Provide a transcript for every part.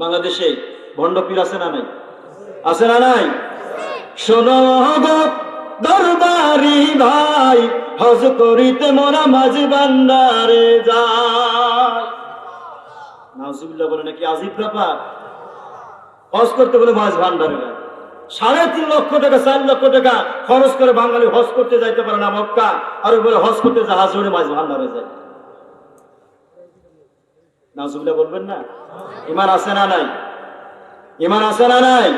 বাংলাদেশে ভণ্ড পীর আছে না নাই? আছে না নাই? শোনো দরবারি ভাই হজ করিতে মোরা মাঝ বান্দারে যায় বলে নাকি আজিব ব্যাপার? হজ করতে বলে মাছ ভান্ডারে যায় সাড়ে তিন লক্ষ টাকা, চার লক্ষ টাকা খরচ করে বাঙালি হজ করতে যাইতে পারে না মক্কা, আর বলে হজ করতে জাহাজ উড়ে মাছ ভান্ডারে যায় নাউজুবিল্লাহ বলবেন না? ইমান আছে না নাই? ইমান আছে না নাই?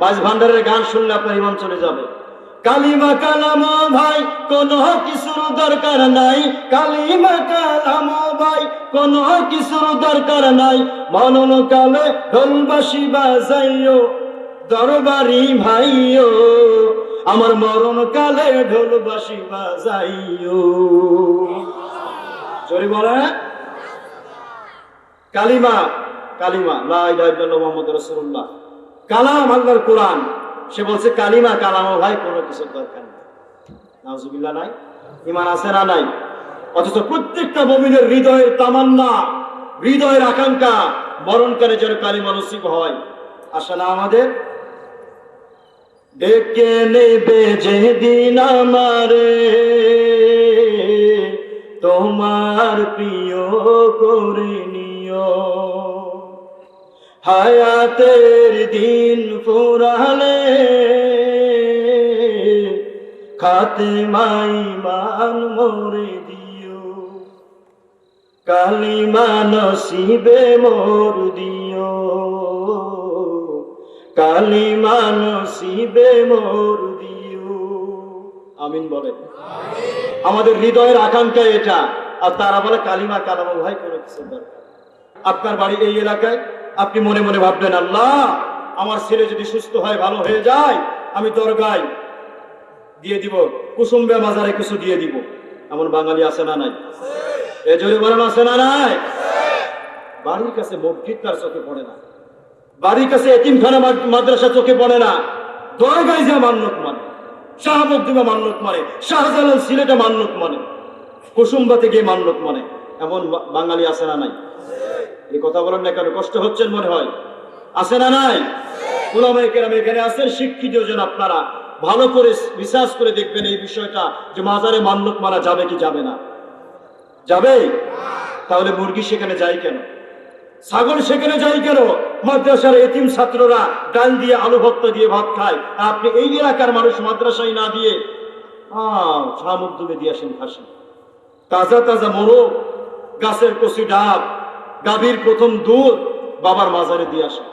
মাছ ভান্ডারের গান শুনলে আপনার ইমান চলে যাবে। কালিমা কালাম ভাই, কোন কিছুর দরকার নাই। কালিমা কালাম ভাই, কোন কিছুর দরকার নাই। মনন কালে ঢোলবাসি বাজাইও, দরবারি ভাইও, আমার মরণ কালে ঢোলবাসি বাজাইও। চলি বলে কালিমা কালিমা মুহাম্মাদুর রাসূলুল্লাহ। কালাম আল্লাহর কোরআন। সে বলছে, কালিমা, কালাম ভাই, কোনো কিছুর দরকার নেই। নাই। ইমান আছে না নাই? অথচ প্রত্যেকটা মুমিনের হৃদয়ের তামান্না, হৃদয়ের আকাঙ্ক্ষা মরণকালে যেন কালিমা নসিব হয়। আশা না আমাদের? ডেকে নেবে যেদিন আমারে, তোমার প্রিয় করে হায়াতের দিন ফুরালে খাতে মাই মান মোরে দিও। কালিমা নসিবে মোর দিও। কালিমা নসিবে মোর দিও। আমিন বলে আমাদের হৃদয়ের আকাঙ্ক্ষা এটা। আর তারা বলে কালিমা কালামা ভাই কিছু দরকার আপনার বাড়ি এই এলাকায় আপনি মনে মনে ভাববেন, আল্লাহ, আমার ছেলে যদি সুস্থ হয়, ভালো হয়ে যায়, আমি দরগায় দিয়ে দিব, কুসুম্বে মাজারে কিছু দিয়ে দিব। এমন বাঙালি আছে না নাই? এ জোরে বলেন, আছে না নাই? বাড়ির কাছে মসজিদ তার চোখে পড়ে না। বাড়ির কাছে এতিমখানা মাদ- মাদ্রাসা চোখে পড়ে না। দরগায় যা মান্যত মানে শাহাবুদ্দিমা মান্যত মানে শাহজালাল সিলেটে মান্যত মানে কুসুম্বাতে গিয়ে মান্যত মানে। এমন বাঙালি আছে না নাই? এই কথা বলেন না কেন? কষ্ট হচ্ছেন মনে হয়। আছে না নাই? এখানে আছেন, শিক্ষিত জন আপনারা। ভালো করে রিসার্চ করে দেখবেন এই বিষয়টা যে মাজারে মান্যত মারা যাবে কি যাবে না। যাবে? তাহলে মুরগি সেখানে যায় কেন? ছাগল সেখানে যাই কেন? মাদ্রাসার এতিম ছাত্ররা ডাল দিয়ে আলু ভর্তা দিয়ে ভাত খায়। আপনি এই এলাকার মানুষ মাদ্রাসায় না দিয়ে, আহ শামুদ্দুমে দিয়ে আসেন ফাঁসি তাজা তাজা মোরগ গাছের কচি ডাব, গাভীর প্রথম দুধ বাবার মাজারে দিয়ে আসে।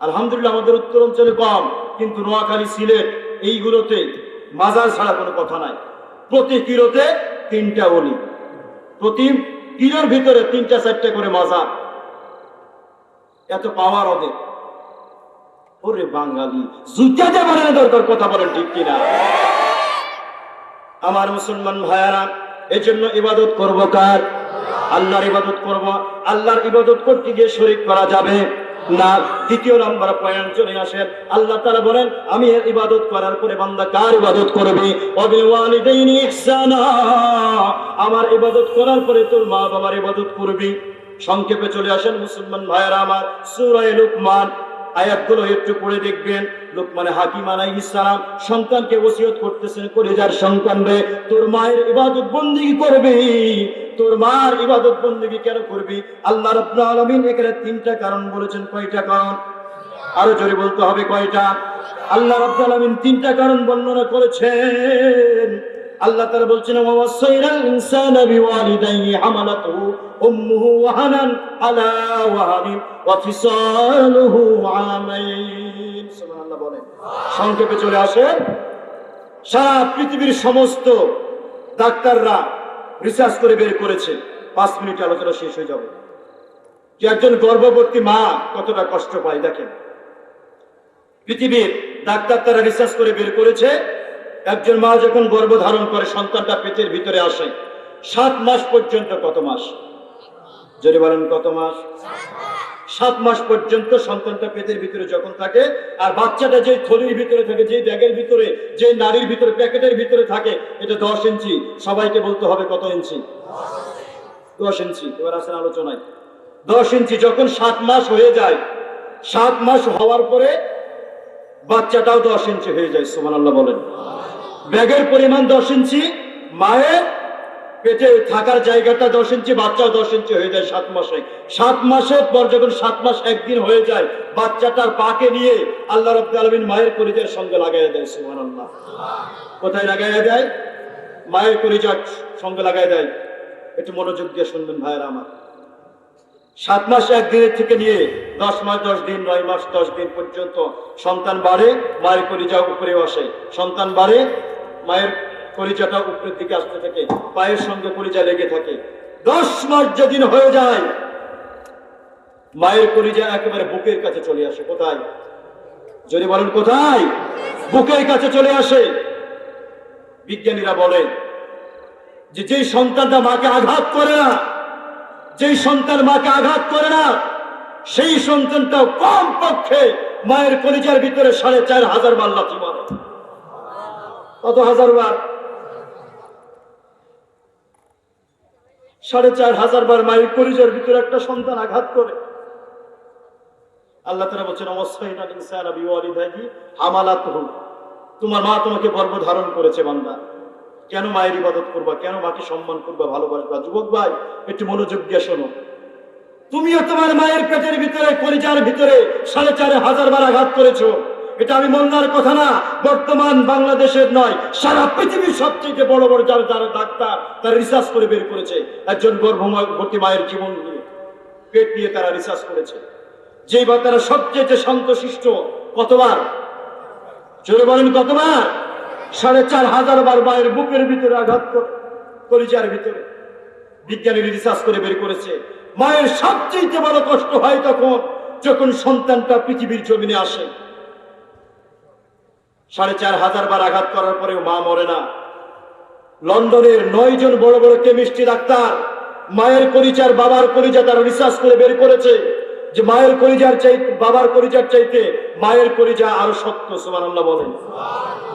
আলহামদুলিল্লাহ আমাদের উত্তর অঞ্চলে কম কিন্তু নোয়াখালী, সিলেট এইগুলোতে মাজার ছাড়া কোনো কথা নাই। প্রতি কিলোতে তিনটা অলি। প্রতি কিলোর ভিতরে তিনটা, চারটা করে মাজার। এত পাওয়ার ওদের। ওরে বাঙালি, জুতা দেবার দরকার, কথা বলেন ঠিক কিনা? আমার মুসলমান ভাইয়ারা এই জন্য ইবাদত করব কার? আল্লাহর ইবাদত করব। আল্লাহর ইবাদত করতে গিয়ে শরীক করা যাবে না। নাম্বার পয়েন্ট চলে আসেন আল্লাহ তাআলা বলেন, আমি এর ইবাদত করার পরে বান্দা কার ইবাদত করবে? আমার ইবাদত করার পরে তোর মা বাবার ইবাদত করবি। সংক্ষেপে চলে আসেন মুসলমান ভাইয়েরা আমার। সূরা লুকমান, আয়াতগুলো একটু পড়ে দেখবেন। লোকমানে হাকিম আলাইহিস সালাম সন্তানকে ওসিয়ত করতেছেন করে যার সন্তান রে। তোর মায়ের ইবাদত বন্দি করবে। তোর মার ইবাদত বন্দিগি কেন করবি? আল্লাহ রাব্বুল আলামিন এখানে তিনটা কারণ বলেছেন। কয়টা কারণ? আরও জোরে বলতে হবে কয়টা? আল্লাহ রাব্বুল আলামিন তিনটা কারণ বর্ণনা করেছেন। আল্লাহ তাআলা বলছেন সংক্ষেপে চলে আসেন। সারা পৃথিবীর সমস্ত ডাক্তাররা রিসার্চ করে বের করেছে। পাঁচ মিনিট আলোচনা শেষ হয়ে যাবে। যে একজন গর্ভবতী মা কতটা কষ্ট পায়, দেখেন। পৃথিবীর ডাক্তার তারা রিসার্চ করে বের করেছে, একজন মা যখন গর্ভ ধারণ করে, সন্তানটা পেটের ভিতরে আসে। সাত মাস পর্যন্ত কত মাস? যদি বলেন কত মাস? সাত মাস পর্যন্ত সন্তানটা পেটের ভিতরে যখন থাকে, আর বাচ্চাটা যে থলির ভিতরে থাকে যে ব্যাগের ভিতরে যে নারীর ভিতরে, প্যাকেটের ভিতরে থাকে, এটা দশ ইঞ্চি। সবাইকে বলতে হবে কত ইঞ্চি? দশ ইঞ্চি। এবার আসেন আলোচনায়। দশ ইঞ্চি। যখন সাত মাস হয়ে যায়, সাত মাস হওয়ার পরে বাচ্চাটাও দশ ইঞ্চি হয়ে যায় সুমান আল্লাহ বলেন। ব্যাগের পরিমাণ দশ ইঞ্চি, মায়ের পেটে থাকার জায়গাটা দশ ইঞ্চি, বাচ্চাও দশ ইঞ্চি হয়ে যায় সাত মাসে। সাত মাসের পর যখন সাত মাস একদিন হয়ে যায়, বাচ্চাটার পাকে নিয়ে আল্লাহ রব্দ আলমিন মায়ের পরিচয়ের সঙ্গে লাগাইয়া দেয় সুমান আল্লাহ কোথায় লাগাইয়া দেয়? মায়ের পরিচয় সঙ্গে লাগাই দেয়। একটু মনোযোগ দিয়ে শুনবেন ভাইয়েরা আমার। সাত মাস একদিনের থেকে নিয়ে দশ মাস, দশ দিন, নয় মাস, দশ দিন পর্যন্ত সন্তান বাড়ে, মায়ের কলিজা উপরে আসে। সন্তান বাড়ে, মায়ের কলিজাটা উপরের দিকে আসতে থাকে, পায়ের সঙ্গে কলিজা লেগে থাকে। দশ মাস যেদিন হয়ে যায়, মায়ের কলিজা একেবারে বুকের কাছে চলে আসে। কোথায়? যদি বলেন কোথায়? বুকের কাছে চলে আসে। বিজ্ঞানীরা বলে যে যেই সন্তানটা মাকে আঘাত করে না, যেই সন্তান মাকে আঘাত করে না, সেই সন্তানটা কম পক্ষে মায়ের কলিজার ভিতরে সাড়ে চার হাজার বার লাথি মারে। কত হাজার বার? সাড়ে চার হাজার বার মায়ের কলিজার ভিতরে একটা সন্তান আঘাত করে। আল্লাহ তারা বলছেন হামালাত তোমার মা তোমাকে গর্ব ধারণ করেছে, বান্দা। কেন মায়ের ইবাদত করবা? কেন মাকে সম্মান করবা, ভালোবাসবা? যুবক ভাই, একটু মনোযোগ দিয়ে শোনো। তুমিও তোমার মায়ের পেটের ভিতরে, কলিজার ভিতরে সাড়ে চার হাজার বার আঘাত করেছ। এটা আমি মন্দার কথা না, বর্তমান বাংলাদেশের নয়, সারা পৃথিবীর সবচেয়ে বড় বড় যারা যারা ডাক্তার, তারা রিসার্চ করে বের করেছে, একজন গর্ভবতী মায়ের জীবন নিয়ে, পেট নিয়ে তারা রিসার্চ করেছে। যেই বা তারা সবচেয়ে শান্তশিষ্ট কতবার? চলে বলেন কতবার? সাড়ে চার হাজার বার মায়ের বুকের ভিতরে আঘাত কলিজার ভিতরে। বিজ্ঞানীরা রিসার্চ করে বের করেছে, মায়ের সবচেয়ে বড় কষ্ট হয় তখন যখন সন্তানটা পৃথিবীর জমিনে আসে। সাড়ে চার হাজার বার আঘাত করার পরেও মা মরে না। লন্ডনের নয় জন বড় বড় কেমিস্ট্রি ডাক্তার মায়ের কলিজার বাবার কলিজা তারা রিসার্চ করে বের করেছে যে মায়ের কলিজার চাই, বাবার কলিজার চাইতে মায়ের কলিজা আরও শক্ত, সুবহানাল্লাহ বলেন।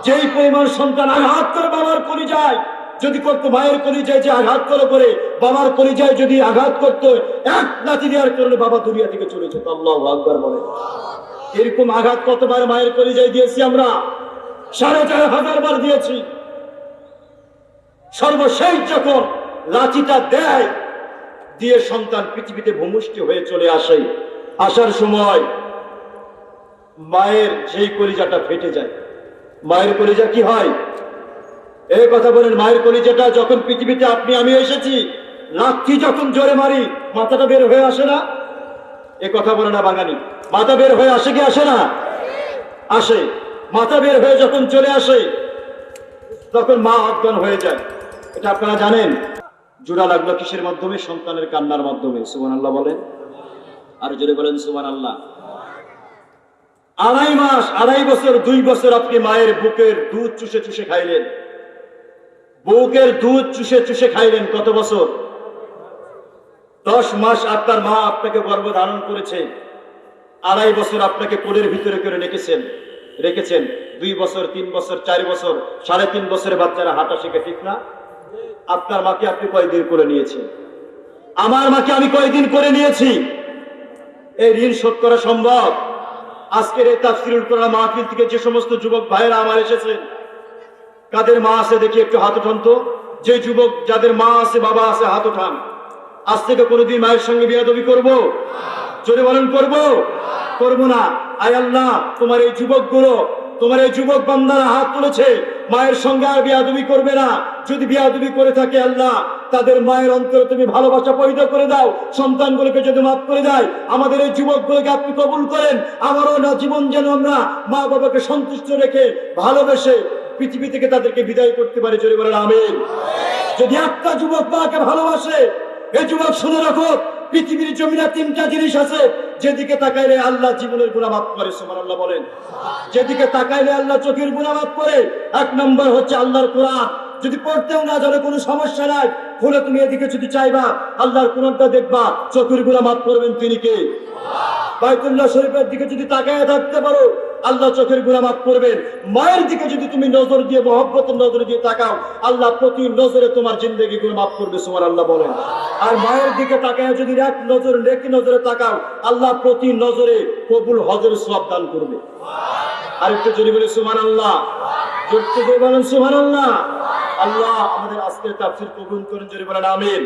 যেই পরিমাণ সন্তান আঘাত করে বাবার কলিজায়, যদি করতো মায়ের কলিজায় যে আঘাত করে করে বাবার কলিজায় যদি আঘাত করতো, এক নাতি দেওয়ার কারণে বাবা দুনিয়া থেকে চলে যেত। আল্লাহ আকবার বলে এরকম আঘাত কতবার মায়ের কলিজায় দিয়েছি আমরা? সাড়ে চার হাজার বার দিয়েছি। সর্বশেষ যখন লাঠিটা দেয়, দিয়ে সন্তান পৃথিবীতে ভূমিষ্ঠ হয়ে চলে আসে। আসার সময় মায়ের সেই কলিজাটা ফেটে যায়। মায়ের কলিজা কি হয়? এই কথা বলেন, মায়ের কলিজাটা যখন পৃথিবীতে আপনি, আমি এসেছি, লাঠি যখন জোরে মারি, মাথাটা বের হয়ে আসে না? এ কথা বলে না বাঙালি। মাথা বের হয়ে আসে কি আসে না? আসে। মাথা বের হয়ে যখন চলে আসে, তখন মা অজ্ঞান হয়ে যায়। এটা আপনারা জানেন? জোড়া লাগল কিসের মাধ্যমে? সন্তানের কান্নার মাধ্যমে। সুমান আল্লাহ বলেন। আর জোরে বলেন সুমান আল্লাহ আড়াই মাস, আড়াই বছর, দুই বছর আপনি মায়ের বুকের দুধ চুষে চুষে খাইলেন। বুকের দুধ চুষে চুষে খাইলেন কত বছর? দশ মাস আপনার মা আপনাকে গর্ভ ধারণ করেছে। আড়াই বছর আপনাকে কোলের ভিতরে করে রেখেছেন। রেখেছেন। দুই বছর, তিন বছর, চার বছর, সাড়ে তিন বছরের বাচ্চারা হাঁটা শিখে ঠিক না? আপনার মাকে আপনি কয়দিন করে নিয়েছেন? আমার মাকে আমি কয়দিন করে নিয়েছি? এই ঋণ শোধ করা সম্ভব? আজকের এই তাফসিরুল কোরআন মাহফিল থেকে যে সমস্ত যুবক ভাইয়েরা আমার এসেছেন, কাদের মা আছে দেখি একটু হাত উঠান তো। যে যুবক, যাদের মা আছে, বাবা আছে, হাত উঠান। আজ থেকে কোনোদিন মায়ের সঙ্গে বিয়াদবি করব? জোরে বলেন, করব? করব না। আয় আল্লাহ, তোমার এই যুবকগুলো, তোমার এই যুবক বান্দারা হাত তুলেছে, মায়ের সঙ্গে আর বিয়াদবি করবে না। যদি বিয়াদবি করে থাকে আল্লাহ, তাদের মায়ের অন্তরে তুমি ভালোবাসা পয়দা করে দাও, সন্তানগুলোকে যদি মাফ করে দেয়, আমাদের এই যুবকগুলোকে আপনি কবুল করেন। আমারও না জীবন যেন আমরা মা বাবাকে সন্তুষ্ট রেখে ভালোবেসে পৃথিবী থেকে তাদেরকে বিদায় করতে পারে। জোরে বলেন, আমিন। যদি একটা যুবক মাকে ভালোবাসে, এই যুবক শুনে রাখো, পৃথিবীর জমিনে তিনটা জিনিস আছে। যেদিকে তাকাইলে আল্লাহ জীবনের গুণা মাফ করে সুমান আল্লাহ বলেন। যেদিকে তাকাইলে আল্লাহ চোখের গুণা মাফ করে, এক নম্বর হচ্ছে আল্লাহর কোরআন। যদি পড়তেও না জানো, কোনো সমস্যা নাই। খুলে তুমি এদিকে যদি চাইবা, আল্লাহর কোরআনটা দেখবা, চোখের গুণা মাফ করবেন তিনি কে? বাইতুল্লাহ শরীফের দিকে যদি তাকায় থাকতে পারো, আল্লাহ চোখের গুণা মাফ করবেন। মায়ের দিকে যদি তুমি নজর দিয়ে, মহব্বতের নজরে দিয়ে তাকাও, আল্লাহ প্রতি নজরে তোমার জিন্দগি গুলো মাফ করবে সুমান আল্লাহ বলেন। আর মায়ের দিকে তাকায় যদি এক নজর, নেকি নজরে তাকাও, আল্লাহ প্রতি নজরে কবুল হজের সব দান করবে। আর একটু যদি বলি সুমান আল্লাহ জোরতে বলেন সুমান আল্লাহ আল্লাহ আমাদের আজকের তাফসির কবুল করেন যদি বলেন, আমিন।